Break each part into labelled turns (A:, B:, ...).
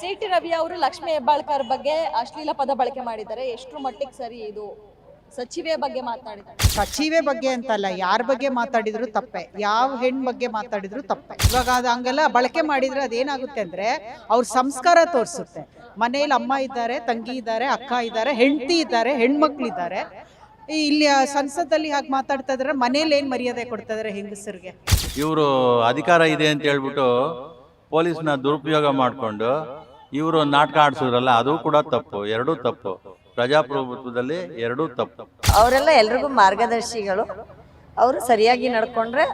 A: C T Ravi ಅವರು ಲಕ್ಷ್ಮೀ ಹೆಬ್ಬಾಳ್ಕರ್ ಬಗ್ಗೆ ಅಶ್ಲೀಲ ಪದ ಬಳಕೆ ಮಾಡಿದ್ದಾರೆ. ಎಷ್ಟು ಮಟ್ಟಿಗೆ ಸರಿ ಇದು? ಸಚಿವೆ ಬಗ್ಗೆ ಮಾತನಾಡಿದ್ದಾರೆ
B: ಸಚಿವೆ ಬಗ್ಗೆ ಅಂತಲ್ಲ ಯಾರ ಬಗ್ಗೆ ಮಾತಾಡಿದ್ರು ತಪ್ಪೆ. ಯಾವ ಹೆಣ್ ಬಗ್ಗೆ ಮಾತಾಡಿದ್ರು ತಪ್ಪೆ. ಇವಾಗ ಅದು ಹಂಗೆಲ್ಲ ಬಳಕೆ ಮಾಡಿದ್ರೆ ಅದೇನಾಗುತ್ತೆ ಅಂದ್ರೆ ಅವ್ರ ಸಂಸ್ಕಾರ ತೋರಿಸುತ್ತೆ. ಮನೇಲಿ ಅಮ್ಮ ಇದ್ದಾರೆ ತಂಗಿ ಇದ್ದಾರೆ ಅಕ್ಕ ಇದ್ದಾರೆ ಹೆಂಡತಿ ಇದ್ದಾರೆ ಹೆಣ್ಮಕ್ಳಿದ್ದಾರೆ. ಇದ್ದಾರೆ ಇಲ್ಲಿ ಆ ಸಂಸದಲ್ಲಿ ಹಾಗೆ ಮಾತಾಡ್ತಾ ಇದ್ರೆ ಮನೇಲಿ ಏನ್ ಮರ್ಯಾದೆ ಕೊಡ್ತಾ ಇದಾರೆ ಹೆಂಗಸರಿಗೆ?
C: ಇವರು ಅಧಿಕಾರ ಇದೆ ಅಂತ ಹೇಳ್ಬಿಟ್ಟು ಪೊಲೀಸ್ನ ದುರುಪಯೋಗ ಮಾಡಿಕೊಂಡು ಇವರು ನಾಟಕ ಆಡಿಸಿದ್ರಲ್ಲ, ಅದು ಕೂಡ ತಪ್ಪು, ಎರಡೂ ತಪ್ಪು. ಪ್ರಜಾಪ್ರಭುತ್ವದಲ್ಲಿ ಎರಡೂ ತಪ್ಪು.
D: ಅವರೆಲ್ಲ ಎಲ್ರಿಗೂ ಮಾರ್ಗದರ್ಶಿಗಳು. ಅವರು ಸರಿಯಾಗಿ ನಡ್ಕೊಂಡ್ರೆ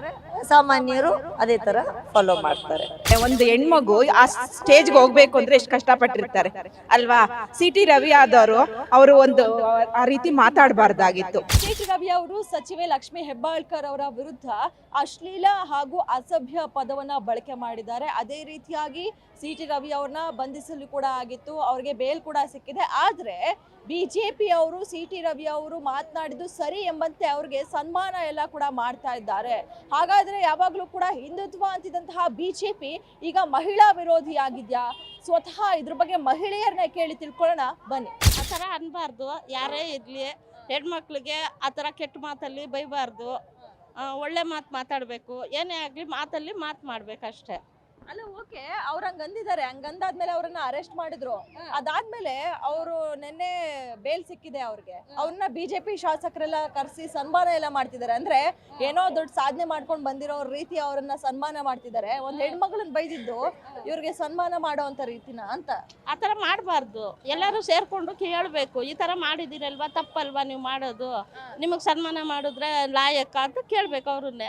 D: ಸಾಮಾನ್ಯರು ಅದೇ ತರ ಫಾಲೋ ಮಾಡ್ತಾರೆ.
E: ಒಂದು ಹೆಣ್ಮಗು ಆ ಸ್ಟೇಜ್ಗೆ ಹೋಗ್ಬೇಕು ಅಂದ್ರೆ ಎಷ್ಟು ಕಷ್ಟಪಟ್ಟಿರ್ತಾರೆ. ಅಲ್ವಾ? ಸಿ ಟಿ ರವಿ ಆದವರು ಅವರು ಒಂದು ಆ ರೀತಿ ಮಾತಾಡಬಾರ್ದಾಗಿತ್ತು.
A: ಸಿ ಟಿ ರವಿ ಅವರು ಸಚಿವೆ ಲಕ್ಷ್ಮಿ ಹೆಬ್ಬಾಳ್ಕರ್ ಅವರ ವಿರುದ್ಧ ಅಶ್ಲೀಲ ಹಾಗೂ ಅಸಭ್ಯ ಪದವನ್ನ ಬಳಕೆ ಮಾಡಿದ್ದಾರೆ. ಅದೇ ರೀತಿಯಾಗಿ ಸಿ ಟಿ ರವಿ ಅವ್ರನ್ನ ಬಂಧಿಸಲು ಕೂಡ ಆಗಿತ್ತು. ಅವ್ರಿಗೆ ಬೇಲ್ ಕೂಡ ಸಿಕ್ಕಿದೆ. ಆದ್ರೆ ಬಿಜೆಪಿ ಅವರು ಸಿ ಟಿ ರವಿ ಅವರು ಮಾತನಾಡಿದ್ದು ಸರಿ ಎಂಬಂತೆ ಅವ್ರಿಗೆ ಸನ್ಮಾನ ಎಲ್ಲ ಕೂಡ ಮಾಡ್ತಾ ಇದ್ದಾರೆ. ಹಾಗಾದ್ರೆ ಯಾವಾಗಲೂ ಕೂಡ ಹಿಂದುತ್ವ ಅಂತಿದ್ದಂತಹ ಬಿಜೆಪಿ ಈಗ ಮಹಿಳಾ ವಿರೋಧಿ ಆಗಿದ್ಯಾ ಸ್ವತಃ ಇದ್ರ ಬಗ್ಗೆ ಮಹಿಳೆಯರನ್ನ ಕೇಳಿ ತಿಳ್ಕೊಳ್ಳೋಣ, ಬನ್ನಿ.
F: ಆ ಥರ ಅನ್ಬಾರ್ದು. ಯಾರೇ ಇರಲಿ, ಹೆಣ್ಮಕ್ಳಿಗೆ ಆ ಥರ ಕೆಟ್ಟ ಮಾತಲ್ಲಿ ಬೈಬಾರ್ದು. ಒಳ್ಳೆ ಮಾತು ಮಾತಾಡಬೇಕು. ಏನೇ ಆಗಲಿ ಮಾತಲ್ಲಿ ಮಾತು ಮಾಡ್ಬೇಕಷ್ಟೇ.
A: ಅಲ್ಲ ಓಕೆ ಅವ್ರ ಹಂಗ ಅಂದಿದ್ದಾರೆ ಹಂಗಂದಾದ್ಮೇಲೆ ಅವ್ರನ್ನ ಅರೆಸ್ಟ್ ಮಾಡಿದ್ರು. ಅದಾದ್ಮೇಲೆ ಅವರು ನಿನ್ನೆ ಬೇಲ್ ಸಿಕ್ಕಿದೆ ಅವ್ರಿಗೆ. ಅವ್ರನ್ನ ಬಿಜೆಪಿ ಶಾಸಕರೆಲ್ಲ ಕರೆಸಿ ಸನ್ಮಾನ ಎಲ್ಲ ಮಾಡ್ತಿದ್ದಾರೆ ಅಂದ್ರೆ ಏನೋ ದೊಡ್ಡ ಸಾಧನೆ ಮಾಡ್ಕೊಂಡು ಬಂದಿರೋ ರೀತಿ ಅವ್ರನ್ನ ಸನ್ಮಾನ ಮಾಡ್ತಿದ್ದಾರೆ ಒಂದ್ ಹೆಣ್ಮಗಳನ್ನ ಬೈದಿದ್ದು ಇವ್ರಿಗೆ ಸನ್ಮಾನ ಮಾಡೋಂತ ರೀತಿನ ಅಂತ.
F: ಆತರ ಮಾಡಬಾರ್ದು. ಎಲ್ಲರೂ ಸೇರ್ಕೊಂಡು ಕೇಳಬೇಕು. ಈ ತರ ಮಾಡಿದಿರಲ್ವಾ ತಪ್ಪಲ್ವಾ ನೀವು ಮಾಡೋದು? ನಿಮಗ್ ಸನ್ಮಾನ ಮಾಡಿದ್ರೆ ಲಾಯಕ್ಕ ಅಂತ ಕೇಳ್ಬೇಕು ಅವ್ರನ್ನೇ.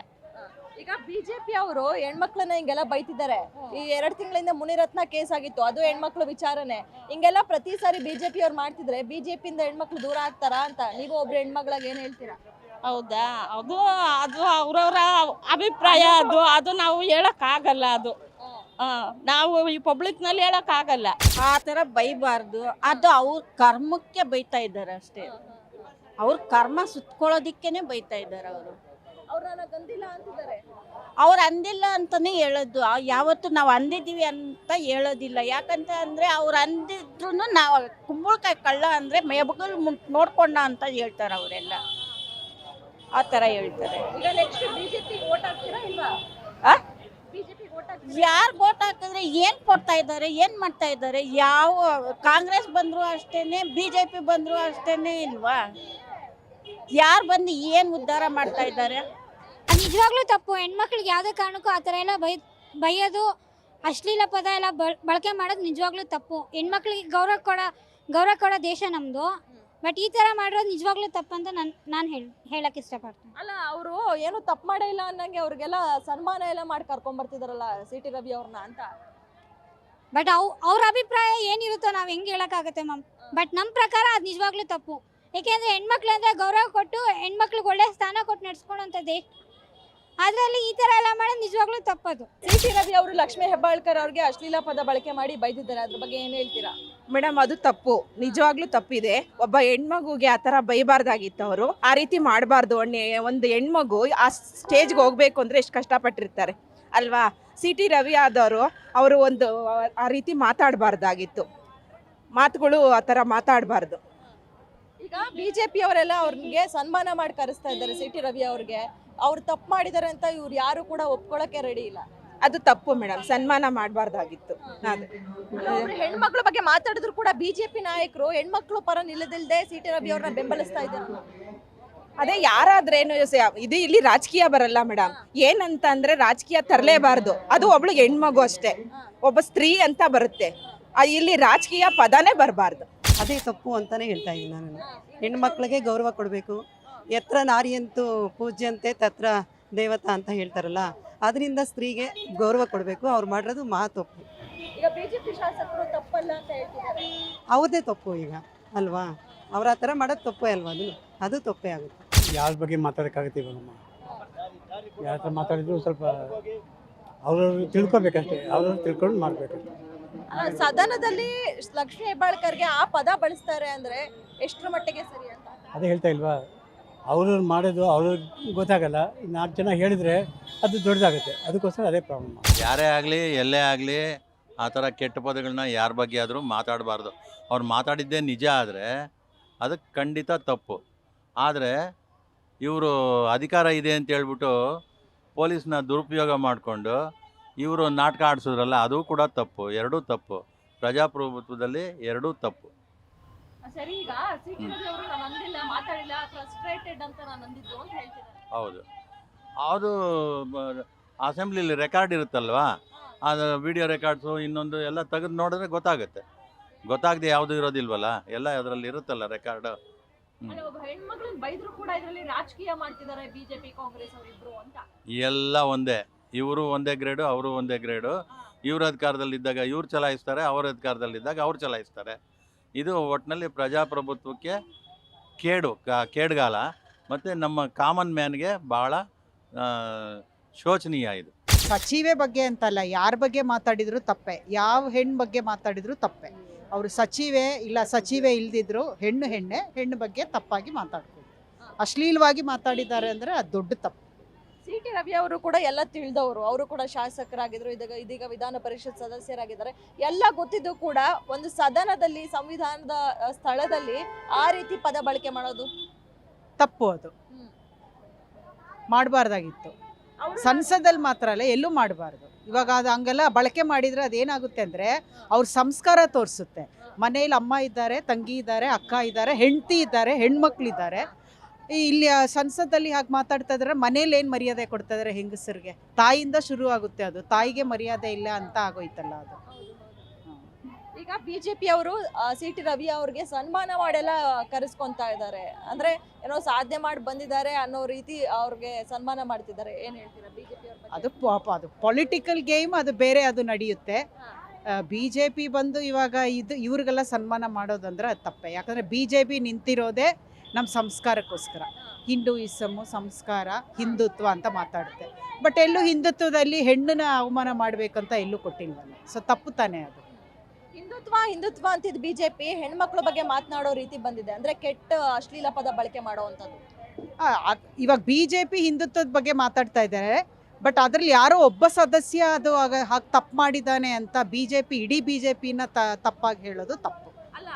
A: ಈಗ ಬಿಜೆಪಿ ಅವರು ಹೆಣ್ಮಕ್ಳನ್ನ ಹಿಂಗೆಲ್ಲ ಬೈತಿದ್ದಾರೆ. ಈ ಎರಡ್ ತಿಂಗಳಿಂದ ಮುನಿರತ್ನ ಕೇಸ್ ಆಗಿತ್ತು ಅದು ಹೆಣ್ಮಕ್ಳು ವಿಚಾರನೆ. ಹಿಂಗೆಲ್ಲ ಪ್ರತಿ ಸಾರಿ ಬಿಜೆಪಿ ಅವ್ರು ಮಾಡ್ತಿದ್ರೆ ಬಿಜೆಪಿಯಿಂದ ಹೆಣ್ಮಕ್ಳು ದೂರ ಆಗ್ತಾರಾ ಅಂತ ನೀವು ಒಬ್ರು ಹೆಣ್ಮಗ್ಳಾಗ ಏನ್ ಹೇಳ್ತೀರಾ?
F: ಹೌದಾ? ಅದು ಅದು ಅವ್ರವ್ರ ಅಭಿಪ್ರಾಯ ಅದು ಅದು ನಾವು ಹೇಳೋಕ್ಕಾಗಲ್ಲ ಅದು. ನಾವು ಈ ಪಬ್ಲಿಕ್ನಲ್ಲಿ ಹೇಳೋಕ್ಕಾಗಲ್ಲ.
G: ಆ ಥರ ಬೈಬಾರ್ದು. ಅದು ಅವ್ರ ಕರ್ಮಕ್ಕೆ ಬೈತಾ ಇದ್ದಾರೆ ಅಷ್ಟೇ. ಅವ್ರ ಕರ್ಮ ಸುತ್ಕೊಳ್ಳೋದಿಕ್ಕೇನೆ ಬೈತಾ ಇದ್ದಾರೆ ಅವರು.
A: ಅವ್ರು
G: ಅಂದಿಲ್ಲ ಅಂತಾನೆ ಹೇಳೋದು. ಯಾವತ್ತು ನಾವು ಅಂದಿದ್ದೀವಿ ಅಂತ ಹೇಳೋದಿಲ್ಲ. ಯಾಕಂತ ಅಂದರೆ ಅವ್ರು ಅಂದಿದ್ರು ನಾವು ಕುಂಬಳಕಾಯಿ ಕಳ್ಳ ಅಂದ್ರೆ ಮೇಬಗಲ್ ಮುಟ್ ನೋಡ್ಕೊಂಡ ಅಂತ ಹೇಳ್ತಾರೆ ಅವರೆಲ್ಲ. ಆ ಥರ ಹೇಳ್ತಾರೆ. ಯಾರು ಓಟ್ ಹಾಕಿದ್ರೆ ಏನು ಕೊಡ್ತಾ ಇದ್ದಾರೆ ಏನು ಮಾಡ್ತಾ ಇದ್ದಾರೆ ಯಾವ ಕಾಂಗ್ರೆಸ್ ಬಂದ್ರು ಅಷ್ಟೇನೆ ಬಿ ಜೆ ಪಿ ಬಂದ್ರು ಅಷ್ಟೇನೆ ಇಲ್ವಾ? ಯಾರು ಬಂದು ಏನು ಉದ್ಧಾರ ಮಾಡ್ತಾ ಇದ್ದಾರೆ?
H: ನಿಜವಾಗ್ಲೂ ತಪ್ಪು. ಹೆಣ್ಮಕ್ಳಿಗೆ ಯಾವುದೇ ಕಾರಣಕ್ಕೂ ಆ ಥರ ಎಲ್ಲ ಬೈ ಬೈಯೋದು ಅಶ್ಲೀಲ ಪದ ಎಲ್ಲ ಬಳ- ಬಳಕೆ ಮಾಡೋದು ನಿಜವಾಗ್ಲೂ ತಪ್ಪು. ಹೆಣ್ಮಕ್ಳಿಗೆ ಗೌರವ ಕೊಡ ಗೌರವ ಕೊಡೋ ದೇಶ ನಮ್ಮದು ಬಟ್ ಈ ಥರ ಮಾಡಿರೋದು ನಿಜವಾಗ್ಲೂ ತಪ್ಪು ಅಂತ ನಾನು ನಾನು ಹೇಳಿ ಹೇಳಕ್ಕೆ ಇಷ್ಟಪಡ್ತೀನಿ.
A: ಅಲ್ಲ ಅವರು ಏನು ತಪ್ಪು ಮಾಡೇ ಇಲ್ಲ ಅನ್ನಂಗೆ ಅವ್ರಿಗೆಲ್ಲ ಸನ್ಮಾನ ಎಲ್ಲ ಮಾಡಿ ಕರ್ಕೊಂಡ್ ಬರ್ತಿದಾರಲ್ಲ ಸಿ ಟಿ ರವಿ ಅವ್ರನ್ನ ಅಂತ.
H: ಬಟ್ ಅವ್ ಅವ್ರ ಅಭಿಪ್ರಾಯ ಏನಿರುತ್ತೋ ನಾವು ಹೆಂಗೆ ಹೇಳೋಕ್ಕಾಗತ್ತೆ ಮ್ಯಾಮ್? ಬಟ್ ನಮ್ಮ ಪ್ರಕಾರ ಅದು ನಿಜವಾಗ್ಲೂ ತಪ್ಪು. ಏಕೆಂದರೆ ಹೆಣ್ಮಕ್ಳು ಅಂದರೆ ಗೌರವ ಕೊಟ್ಟು ಹೆಣ್ಮಕ್ಳಿಗೆ ಒಳ್ಳೆ ಸ್ಥಾನ ಕೊಟ್ಟು ನಡೆಸ್ಕೊಳೋಂಥ ದೇಶ ಅದರಲ್ಲಿ ಈ ಥರ ಎಲ್ಲ ಮಾಡೋದು ನಿಜವಾಗ್ಲೂ ತಪ್ಪದು.
A: ಸಿ ರವಿ ಅವರು ಲಕ್ಷ್ಮೀ ಹೆಬ್ಬಾಳ್ಕರ್ ಅವ್ರಿಗೆ ಅಶ್ಲೀಲ ಪದ ಬಳಕೆ ಮಾಡಿ ಬೈದಿದ್ದಾರೆ. ಅದ್ರ ಬಗ್ಗೆ ಏನ್ ಹೇಳ್ತೀರಾ?
E: ಮೇಡಮ್ ಅದು ತಪ್ಪು. ನಿಜವಾಗ್ಲೂ ತಪ್ಪಿದೆ. ಒಬ್ಬ ಹೆಣ್ಮಗುಗೆ ಆ ಥರ ಬೈಬಾರ್ದಾಗಿತ್ತು ಅವರು. ಆ ರೀತಿ ಮಾಡಬಾರ್ದು. ಒಂದು ಹೆಣ್ಮಗು ಆ ಸ್ಟೇಜ್ಗೆ ಹೋಗ್ಬೇಕು ಅಂದ್ರೆ ಎಷ್ಟು ಕಷ್ಟಪಟ್ಟಿರ್ತಾರೆ. ಅಲ್ವಾ? ಸಿ ಟಿ ರವಿ ಆದವರು ಅವರು ಒಂದು ಆ ರೀತಿ ಮಾತಾಡಬಾರ್ದಾಗಿತ್ತು. ಮಾತುಗಳು ಆ ಥರ ಮಾತಾಡಬಾರ್ದು.
A: ಈಗ ಬಿಜೆಪಿ ಅವರೆಲ್ಲ ಅವ್ರಿಗೆ ಸನ್ಮಾನ ಮಾಡಿ ಕರೆಸ್ತಾ ಇದ್ದಾರೆ ಸಿ ಟಿ ರವಿ ಅವ್ರಿಗೆ. ಅವ್ರು ತಪ್ಪು ಮಾಡಿದ್ದಾರೆ ಅಂತ ಇವ್ರು ಯಾರು ಕೂಡ ಒಪ್ಕೊಳಕ್ಕೆ ರೆಡಿ ಇಲ್ಲ.
E: ಅದು ತಪ್ಪು ಮೇಡಮ್ ಸನ್ಮಾನ ಮಾಡಬಾರ್ದಾಗಿತ್ತು.
A: ಹೆಣ್ಮಕ್ಳ ಬಗ್ಗೆ ಮಾತಾಡಿದ್ರು ಕೂಡ ಬಿಜೆಪಿ ನಾಯಕರು ಹೆಣ್ಮಕ್ಳು ಪರ ನಿಲ್ಲದಿಲ್ಲದೆ ಸಿ ಟಿ ರವಿ ಅವ್ರನ್ನ ಬೆಂಬಲಿಸ್ತಾ ಇದ್ದಾರೆ.
E: ಅದೇ ಯಾರಾದ್ರೇನು ಇದು ಇಲ್ಲಿ ರಾಜಕೀಯ ಬರಲ್ಲ ಮೇಡಮ್. ಏನಂತ ಅಂದ್ರೆ ರಾಜಕೀಯ ತರಲೇಬಾರ್ದು. ಅದು ಒಬ್ಳು ಹೆಣ್ಮಗು ಅಷ್ಟೇ. ಒಬ್ಬ ಸ್ತ್ರೀ ಅಂತ ಬರುತ್ತೆ. ಇಲ್ಲಿ ರಾಜಕೀಯ ಪದನೇ ಬರಬಾರ್ದು.
I: ಅದೇ ತಪ್ಪು ಅಂತಾನೆ ಹೇಳ್ತಾ ಇದ್ದೀನಿ ನಾನು. ಹೆಣ್ಮಕ್ಳಿಗೆ ಗೌರವ ಕೊಡಬೇಕು. ಎತ್ರ ನಾರಿಯಂತೂ ಪೂಜ್ಯಂತೆ ತತ್ರ ದೇವತಾ ಅಂತ ಹೇಳ್ತಾರಲ್ಲ ಅದರಿಂದ ಸ್ತ್ರೀಗೆ ಗೌರವ ಕೊಡಬೇಕು. ಅವ್ರು ಮಾಡಿರೋದು ಮಾ ತಪ್ಪು
A: ಈಗ ಬಿಜೆಪಿ ಶಾಸಕರು ತಪ್ಪಲ್ಲ ಅಂತ ಹೇಳ್ತಿದ್ದಾರೆ.
I: ಅವ್ರದ್ದೇ ತಪ್ಪು ಈಗ ಅಲ್ವಾ? ಅವ್ರ ಆ ಥರ ಮಾಡೋದು ತಪ್ಪೇ ಅಲ್ವಾ ಅದು? ಅದು ತಪ್ಪೇ ಆಗುತ್ತೆ.
J: ಯಾರ ಬಗ್ಗೆ ಮಾತಾಡೋಕ್ಕಾಗುತ್ತೆ ಇವಾಗಮ್ಮ ಯಾರ ಹತ್ರ ಮಾತಾಡಿದ್ರು ಸ್ವಲ್ಪ ಅವ್ರವ್ರು ತಿಳ್ಕೊಬೇಕಷ್ಟೇ ಅವ್ರವ್ರು ತಿಳ್ಕೊಂಡು ಮಾಡಬೇಕಷ್ಟೇ.
A: ಸದನದಲ್ಲಿ ಲಕ್ಷ್ಮೀ ಹೆಬ್ಬಾಳ್ಕರ್ಗೆ ಆ ಪದ ಬಳಸ್ತಾರೆ ಅಂದ್ರೆ ಎಷ್ಟರ ಮಟ್ಟಿಗೆ ಸರಿ ಅಂತ?
J: ಅದೇ ಹೇಳ್ತಾ ಇಲ್ವಾ? ಅವ್ರವ್ರು ಮಾಡೋದು ಅವ್ರಿಗೆ ಗೊತ್ತಾಗಲ್ಲ. ನಾಲ್ಕು ಜನ ಹೇಳಿದರೆ ಅದು ದೊಡ್ಡದಾಗುತ್ತೆ. ಅದಕ್ಕೋಸ್ಕರ ಅದೇ ಪ್ರಾಬ್ಲಮ್
C: ಯಾರೇ ಆಗಲಿ ಎಲ್ಲೇ ಆಗಲಿ ಆ ಥರ ಕೆಟ್ಟ ಪದಗಳನ್ನ ಯಾರ ಬಗ್ಗೆ ಆದರೂ ಮಾತಾಡಬಾರ್ದು. ಅವ್ರು ಮಾತಾಡಿದ್ದೇ ನಿಜ ಆದರೆ ಅದಕ್ಕೆ ಖಂಡಿತ ತಪ್ಪು. ಆದರೆ ಇವರು ಅಧಿಕಾರ ಇದೆ ಅಂತ ಹೇಳ್ಬಿಟ್ಟು ಪೊಲೀಸ್ನ ದುರುಪಯೋಗ ಮಾಡಿಕೊಂಡು ಇವರು ನಾಟಕ ಆಡಿಸಿದ್ರಲ್ಲ ಅದು ಕೂಡ ತಪ್ಪು ಎರಡೂ ತಪ್ಪು. ಪ್ರಜಾಪ್ರಭುತ್ವದಲ್ಲಿ ಎರಡೂ ತಪ್ಪು.
A: ಸರಿ ಈಗ ಸಿಟಿ ಅವರು ನಾನು ಅಂದಿಲ್ಲ ಮಾತಾಡಿಲ್ಲ ಫ್ರಸ್ಟ್ರೇಟೆಡ್ ಅಂತ ನಾನು ಅಂದಿದ್ದು ಅಂತ ಹೇಳ್ತಿದ್ದಾರೆ.
C: ಹೌದು. ಅದು ಅಸೆಂಬ್ಲಿಲಿ ರೆಕಾರ್ಡ್ ಇರುತ್ತಲ್ವಾ? ಅದು ವಿಡಿಯೋ ರೆಕಾರ್ಡ್ಸು ಇನ್ನೊಂದು ಎಲ್ಲ ತೆಗೆದು ನೋಡಿದ್ರೆ ಗೊತ್ತಾಗುತ್ತೆ. ಗೊತ್ತಾಗದೆ ಯಾವುದು ಇರೋದಿಲ್ವಲ್ಲ ಎಲ್ಲ ಅದರಲ್ಲಿ ಇರುತ್ತಲ್ಲ ರೆಕಾರ್ಡ್.
A: ಅಲ್ಲ, ಒಬ್ಬ ಹೆಣ್ಮಕ್ಳನ್ನ ಬೈದ್ರು ಕೂಡ ಇದರಲ್ಲಿ ರಾಜಕೀಯ ಮಾಡ್ತಿದ್ದಾರೆ ಬಿಜೆಪಿ ಕಾಂಗ್ರೆಸ್ ಅವರಿಬ್ರು ಅಂತ.
C: ಎಲ್ಲ ಒಂದೇ. ಇವರು ಒಂದೇ ಗ್ರೇಡು ಅವರು ಒಂದೇ ಗ್ರೇಡು ಇವ್ರ ಅಧಿಕಾರದಲ್ಲಿದ್ದಾಗ ಇವ್ರು ಚಲಾಯಿಸ್ತಾರೆ, ಅವ್ರ ಅಧಿಕಾರದಲ್ಲಿದ್ದಾಗ ಅವ್ರು ಚಲಾಯಿಸ್ತಾರೆ. ಇದು ಒಟ್ಟಿನಲ್ಲಿ ಪ್ರಜಾಪ್ರಭುತ್ವಕ್ಕೆ ಕೇಡು ಕೇಡ್ಗಾಲ. ಮತ್ತು ನಮ್ಮ ಕಾಮನ್ ಮ್ಯಾನ್ಗೆ ಭಾಳ ಶೋಚನೀಯ ಇದು.
B: ಸಚಿವೆ ಬಗ್ಗೆ ಅಂತಲ್ಲ, ಯಾರ ಬಗ್ಗೆ ಮಾತಾಡಿದ್ರು ತಪ್ಪೆ. ಯಾವ ಹೆಣ್ಣು ಬಗ್ಗೆ ಮಾತಾಡಿದ್ರು ತಪ್ಪೆ. ಅವರು ಸಚಿವೆ ಇಲ್ಲ ಸಚಿವೆ ಇಲ್ದಿದ್ರು ಹೆಣ್ಣು ಹೆಣ್ಣೆ, ಹೆಣ್ಣು ಬಗ್ಗೆ ತಪ್ಪಾಗಿ ಮಾತಾಡ್ಬೋದು ಅಶ್ಲೀಲವಾಗಿ ಮಾತಾಡಿದ್ದಾರೆ ಅಂದರೆ ಅದು ದೊಡ್ಡ ತಪ್ಪು.
A: ಸಿ ಟಿ ರವಿ ಅವರು ಕೂಡ ಎಲ್ಲ ತಿಳಿದವರು. ಅವರು ಕೂಡ ಶಾಸಕರಾಗಿದ್ರು. ಇದೀಗ ಇದೀಗ ವಿಧಾನ ಪರಿಷತ್ ಸದಸ್ಯರಾಗಿದ್ದಾರೆ. ಎಲ್ಲ ಗೊತ್ತಿದ್ದು ಕೂಡ ಒಂದು ಸದನದಲ್ಲಿ ಸಂವಿಧಾನದ ಅಹ್, ಸ್ಥಳದಲ್ಲಿ ಆ ರೀತಿ ಪದ ಬಳಕೆ ಮಾಡೋದು?
B: ತಪ್ಪು ಅದು. ಮಾಡಬಾರ್ದಾಗಿತ್ತು. ಸಂಸದಲ್ಲಿ ಮಾತ್ರ ಅಲ್ಲ ಎಲ್ಲೂ ಮಾಡಬಾರ್ದು. ಇವಾಗ ಅದು ಹಂಗೆಲ್ಲ ಬಳಕೆ ಮಾಡಿದರೆ ಅದೇನಾಗುತ್ತೆ ಅಂದರೆ ಅವ್ರ ಸಂಸ್ಕಾರ ತೋರಿಸುತ್ತೆ. ಮನೇಲಿ ಅಮ್ಮ ಇದ್ದಾರೆ ತಂಗಿ ಇದ್ದಾರೆ ಅಕ್ಕ ಇದ್ದಾರೆ ಹೆಂಡತಿ ಇದ್ದಾರೆ ಹೆಣ್ಮಕ್ಳಿದ್ದಾರೆ ಈ ಇಲ್ಲಿ ಸಂಸತ್ತಲ್ಲಿ ಸಂಸದಲ್ಲಿ ಹಾಗೆ ಮಾತಾಡ್ತಾ ಇದ್ದಾರೆ ಮನೇಲಿ ಏನು ಮರ್ಯಾದೆ ಕೊಡ್ತಾ ಇದ್ದಾರೆ ಹೆಂಗಸರಿಗೆ? ತಾಯಿಯಿಂದ ಶುರು ಆಗುತ್ತೆ ಅದು. ತಾಯಿಗೆ ಮರ್ಯಾದೆ ಇಲ್ಲ ಅಂತ ಆಗೋಯ್ತಲ್ಲ ಅದು.
A: ಈಗ ಬಿಜೆಪಿ ಅವರು ಸಿ ಟಿ ರವಿ ಅವ್ರಿಗೆ ಸನ್ಮಾನ ಮಾಡೆಲ್ಲ ಕರೆಸ್ಕೊತಾ ಇದ್ದಾರೆ. ಅಂದ್ರೆ ಏನೋ ಸಾಧನೆ ಮಾಡಿ ಬಂದಿದ್ದಾರೆ ಅನ್ನೋ ರೀತಿ ಅವ್ರಿಗೆ ಸನ್ಮಾನ ಮಾಡ್ತಿದ್ದಾರೆ. ಏನ್ ಹೇಳ್ತೀರಾ ಬಿಜೆಪಿ
B: ಅದು ಪಾಪ ಅದು ಪೊಲಿಟಿಕಲ್ ಗೇಮ್ ಅದು ಬೇರೆ ಅದು ನಡೆಯುತ್ತೆ. ಬಿ ಜೆ ಪಿ ಬಂದು ಇವಾಗ ಇದು ಇವ್ರಿಗೆಲ್ಲ ಸನ್ಮಾನ ಮಾಡೋದಂದ್ರೆ ಅದು ತಪ್ಪೆ. ಯಾಕಂದ್ರೆ ಬಿ ಜೆ ಪಿ ನಿಂತಿರೋದೇ ನಮ್ಮ ಸಂಸ್ಕಾರಕ್ಕೋಸ್ಕರ. ಹಿಂದೂಯಿಸಮು ಸಂಸ್ಕಾರ ಹಿಂದುತ್ವ ಅಂತ ಮಾತಾಡುತ್ತೆ. ಬಟ್ ಎಲ್ಲೂ ಹಿಂದುತ್ವದಲ್ಲಿ ಹೆಣ್ಣನ್ನ ಅವಮಾನ ಮಾಡಬೇಕಂತ ಎಲ್ಲೂ ಕೊಟ್ಟಿಲ್ವಲ್ಲ ಸೊ ತಪ್ಪು ತಾನೇ ಅದು.
A: ಹಿಂದುತ್ವ ಹಿಂದುತ್ವ ಅಂತಿದ್ ಬಿಜೆಪಿ ಹೆಣ್ಮಕ್ಳ ಬಗ್ಗೆ ಮಾತನಾಡೋ ರೀತಿ ಬಂದಿದೆ. ಅಂದ್ರೆ ಕೆಟ್ಟ ಅಶ್ಲೀಲ ಪದ ಬಳಕೆ ಮಾಡೋವಂಥದ್ದು
B: ಇವಾಗ ಬಿ ಜೆ ಪಿ ಹಿಂದುತ್ವದ ಬಗ್ಗೆ ಮಾತಾಡ್ತಾ ಇದ್ದಾರೆ. ಬಟ್ ಅದ್ರಲ್ಲಿ ಯಾರೋ ಒಬ್ಬ ಸದಸ್ಯ ಅದು ಹಾಗೆ ತಪ್ಪು ಮಾಡಿದ್ದಾನೆ ಅಂತ ಬಿ ಜೆ ಪಿ ಇಡೀ ಬಿ ಜೆ ಪಿನ ತಪ್ಪಾಗಿ ಹೇಳೋದು ತಪ್ಪು.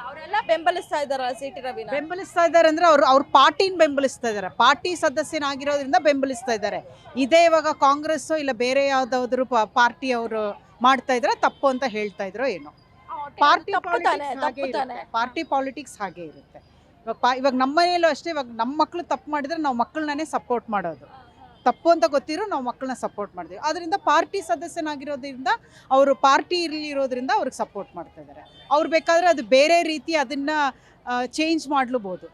A: ಅವರೆಲ್ಲ ಬೆಂಬಲಿಸ್ತಾ ಇದಾರ ಸಿ ಟಿ ರವಿನ?
B: ಬೆಂಬಲಿಸ್ತಾ ಇದ್ದಾರೆ ಅಂದ್ರೆ ಅವ್ರು ಅವ್ರ ಪಾರ್ಟಿನ ಬೆಂಬಲಿಸ್ತಾ ಇದ್ದಾರೆ. ಪಾರ್ಟಿ ಸದಸ್ಯನಾಗಿರೋದ್ರಿಂದ ಬೆಂಬಲಿಸ್ತಾ ಇದ್ದಾರೆ. ಇದೇ ಇವಾಗ ಕಾಂಗ್ರೆಸ್ ಇಲ್ಲ ಬೇರೆ ಯಾವ್ದಾದ್ರು ಪಾರ್ಟಿ ಅವರು ಮಾಡ್ತಾ ಇದ್ರೆ ತಪ್ಪು ಅಂತ ಹೇಳ್ತಾ ಇದ್ರೋ ಏನೋ. ಪಾರ್ಟಿ ಪಾರ್ಟಿ ಪಾಲಿಟಿಕ್ಸ್ ಹಾಗೆ ಇರುತ್ತೆ. ಇವಾಗ ಇವಾಗ ನಮ್ಮ ಮನೆಯಲ್ಲೂ ಅಷ್ಟೇ ಇವಾಗ ನಮ್ಮ ಮಕ್ಕಳು ತಪ್ಪು ಮಾಡಿದ್ರೆ ನಾವು ಮಕ್ಕಳನ್ನೇ ಸಪೋರ್ಟ್ ಮಾಡೋದು. ತಪ್ಪು ಅಂತ ಗೊತ್ತಿರೋ ನಾವು ಮಕ್ಕಳನ್ನ ಸಪೋರ್ಟ್ ಮಾಡ್ತೀವಿ. ಅದರಿಂದ ಪಾರ್ಟಿ ಸದಸ್ಯನಾಗಿರೋದ್ರಿಂದ ಅವರು ಪಾರ್ಟಿ ಇರೋದ್ರಿಂದ ಅವ್ರಿಗೆ ಸಪೋರ್ಟ್ ಮಾಡ್ತಾ ಇದ್ದಾರೆ ಅವ್ರು ಬೇಕಾದರೆ ಅದು ಬೇರೆ ರೀತಿ ಅದನ್ನು change ಮಾಡ್ಲೂಬೋದು.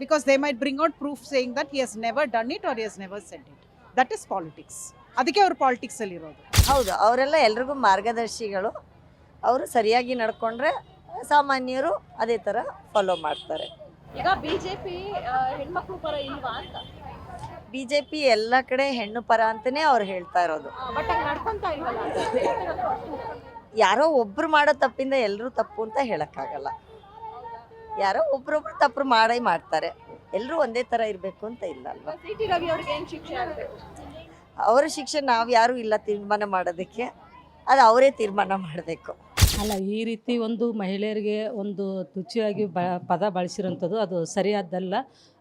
B: Because they might bring out proof saying that he has never done it or is never sent it that is politics ಅದಕ್ಕೆ ಅವ್ರು ಪಾಲಿಟಿಕ್ಸಲ್ಲಿ ಇರೋದು.
D: ಹೌದು ಅವರೆಲ್ಲ ಎಲ್ರಿಗೂ ಮಾರ್ಗದರ್ಶಿಗಳು. ಅವರು ಸರಿಯಾಗಿ ನಡ್ಕೊಂಡ್ರೆ ಸಾಮಾನ್ಯರು ಅದೇ ಥರ ಫಾಲೋ ಮಾಡ್ತಾರೆ.
A: ಈಗ ಬಿಜೆಪಿ ಹೆಣ್ಮಕ್ಳು ಪರ ಇಲ್ವಾ ಅಂತ?
D: ಬಿ ಜೆ ಪಿ ಎಲ್ಲ ಕಡೆ ಹೆಣ್ಣು ಪರ ಅಂತಲೇ ಅವ್ರು ಹೇಳ್ತಾ ಇರೋದು. ಯಾರೋ ಒಬ್ರು ಮಾಡೋ ತಪ್ಪಿಂದ ಎಲ್ಲರೂ ತಪ್ಪು ಅಂತ ಹೇಳಕ್ಕಾಗಲ್ಲ. ಯಾರೋ ಒಬ್ರೊಬ್ರು ತಪ್ಪು ಮಾಡೇ ಮಾಡ್ತಾರೆ. ಎಲ್ಲರೂ ಒಂದೇ ಥರ ಇರಬೇಕು ಅಂತ ಇಲ್ಲ ಅಲ್ವಾ? ಅವರ ಶಿಕ್ಷೆ ನಾವು ಯಾರೂ ಇಲ್ಲ ತೀರ್ಮಾನ ಮಾಡೋದಕ್ಕೆ. ಅದು ಅವರೇ ತೀರ್ಮಾನ ಮಾಡಬೇಕು.
K: ಅಲ್ಲ, ಈ ರೀತಿ ಒಂದು ಮಹಿಳೆಯರಿಗೆ ಒಂದು ತುಚ್ಚಿಯಾಗಿ ಬ, ಪದ ಬಳಸಿರೋಂಥದ್ದು ಅದು ಸರಿಯಾದ್ದಲ್ಲ.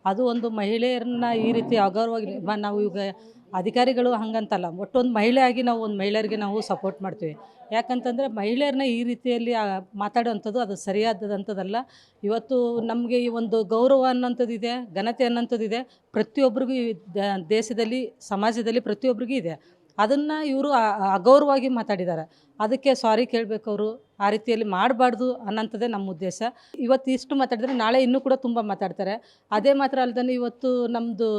K: ಅದು ಒಂದು ಮಹಿಳೆಯರನ್ನ ಈ ರೀತಿ ಅಗೌರವಾಗಿ ನಾವು ಈಗ ಅಧಿಕಾರಿಗಳು ಹಂಗಂತಲ್ಲ, ಒಟ್ಟೊಂದು ಮಹಿಳೆ ನಾವು ಒಂದು ಮಹಿಳೆಯರಿಗೆ ನಾವು ಸಪೋರ್ಟ್ ಮಾಡ್ತೀವಿ. ಯಾಕಂತಂದರೆ ಮಹಿಳೆಯರನ್ನ ಈ ರೀತಿಯಲ್ಲಿ ಮಾತಾಡೋವಂಥದ್ದು ಅದು ಸರಿಯಾದಂಥದ್ದಲ್ಲ ಇವತ್ತು ನಮಗೆ ಈ ಒಂದು ಗೌರವ ಅನ್ನೋಂಥದ್ದು ಇದೆ, ಘನತೆ ಅನ್ನೋಂಥದ್ದಿದೆ ಪ್ರತಿಯೊಬ್ಬರಿಗೂ ದೇಶದಲ್ಲಿ, ಸಮಾಜದಲ್ಲಿ ಪ್ರತಿಯೊಬ್ಬರಿಗೂ ಇದೆ. ಅದನ್ನು ಇವರು ಅಗೌರವವಾಗಿ ಮಾತಾಡಿದ್ದಾರೆ ಅದಕ್ಕೆ ಸಾರಿ ಕೇಳಬೇಕು ಅವರು. ಆ ರೀತಿಯಲ್ಲಿ ಮಾಡಬಾರ್ದು ಅನ್ನೋಂಥದ್ದೇ ನಮ್ಮ ಉದ್ದೇಶ. ಇವತ್ತು ಇಷ್ಟು ಮಾತಾಡಿದ್ರೆ ನಾಳೆ ಇನ್ನೂ ಕೂಡ ತುಂಬ ಮಾತಾಡ್ತಾರೆ. ಅದೇ ಮಾತ್ರ ಅಲ್ಲದೆ ಇವತ್ತು ನಮ್ಮದು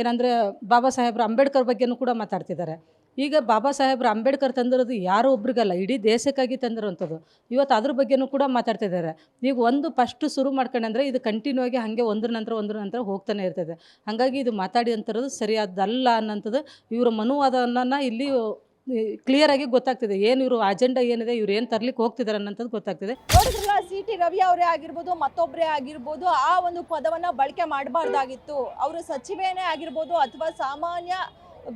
K: ಏನಂದರೆ ಬಾಬಾ ಸಾಹೇಬ್ರ ಅಂಬೇಡ್ಕರ್ ಬಗ್ಗೆನೂ ಕೂಡ ಮಾತಾಡ್ತಿದ್ದಾರೆ. ಈಗ ಬಾಬಾ ಸಾಹೇಬ್ರ ಅಂಬೇಡ್ಕರ್ ತಂದಿರೋದು ಯಾರೋ ಒಬ್ರಿಗಲ್ಲ, ಇಡೀ ದೇಶಕ್ಕಾಗಿ ತಂದಿರೋವಂಥದ್ದು ಇವತ್ತು ಅದ್ರ ಬಗ್ಗೆನೂ ಕೂಡ ಮಾತಾಡ್ತಿದ್ದಾರೆ ಈಗ ಒಂದು ಫಸ್ಟ್ ಶುರು ಮಾಡ್ಕೊಂಡಂದ್ರೆ ಇದು ಕಂಟಿನ್ಯೂ ಆಗಿ ಹಾಗೆ ಒಂದ್ರ ನಂತರ ಒಂದ್ರ ನಂತರ ಹೋಗ್ತಾನೆ ಇರ್ತದೆ. ಹಾಗಾಗಿ ಇದು ಮಾತಾಡಿ ಅಂತಿರೋದು ಸರಿಯಾದಲ್ಲ ಅನ್ನೋಂಥದ್ದು ಇವರ ಮನುವಾದವನ್ನು ಇಲ್ಲಿ ಕ್ಲಿಯರಾಗಿ ಗೊತ್ತಾಗ್ತಿದೆ. ಏನು ಇವರು ಅಜೆಂಡಾ ಏನಿದೆ, ಇವ್ರು ಏನು ತರ್ಲಿಕ್ಕೆ ಹೋಗ್ತಿದ್ದಾರೆ ಅನ್ನೋದು ಗೊತ್ತಾಗ್ತಿದೆ.
A: ಸಿ ಟಿ ರವಿ ಅವರೇ ಆಗಿರ್ಬೋದು ಮತ್ತೊಬ್ಬರೇ ಆಗಿರ್ಬೋದು, ಆ ಒಂದು ಪದವನ್ನ ಬಳಕೆ ಮಾಡಬಾರ್ದಾಗಿತ್ತು. ಅವರು ಸಚಿವೇನೇ ಆಗಿರ್ಬೋದು ಅಥವಾ ಸಾಮಾನ್ಯ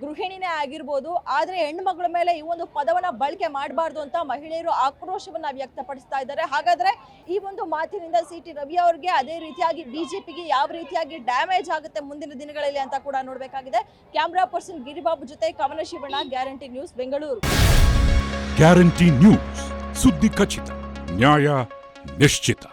A: ಗೃಹಿಣಿನೇ ಆಗಿರ್ಬೋದು, ಆದರೆ ಹೆಣ್ಮಗಳ ಮೇಲೆ ಈ ಒಂದು ಪದವನ್ನು ಬಳಕೆ ಮಾಡಬಾರ್ದು ಅಂತ ಮಹಿಳೆಯರು ಆಕ್ರೋಶವನ್ನು ವ್ಯಕ್ತಪಡಿಸ್ತಾ ಇದ್ದಾರೆ. ಹಾಗಾದ್ರೆ ಈ ಒಂದು ಮಾತಿನಿಂದ ಸಿ ಟಿ ರವಿ ಅವ್ರಿಗೆ ಅದೇ ರೀತಿಯಾಗಿ ಬಿಜೆಪಿಗೆ ಯಾವ ರೀತಿಯಾಗಿ ಡ್ಯಾಮೇಜ್ ಆಗುತ್ತೆ ಮುಂದಿನ ದಿನಗಳಲ್ಲಿ ಅಂತ ಕೂಡ ನೋಡಬೇಕಾಗಿದೆ. ಕ್ಯಾಮ್ರಾ ಪರ್ಸನ್ ಗಿರಿಬಾಬು ಜೊತೆ Kavana Shivanna, guarantee news, Bengaluru.
L: Guarantee news, ಸುದ್ದಿ ಖಚಿತ, ನ್ಯಾಯ ನಿಶ್ಚಿತ.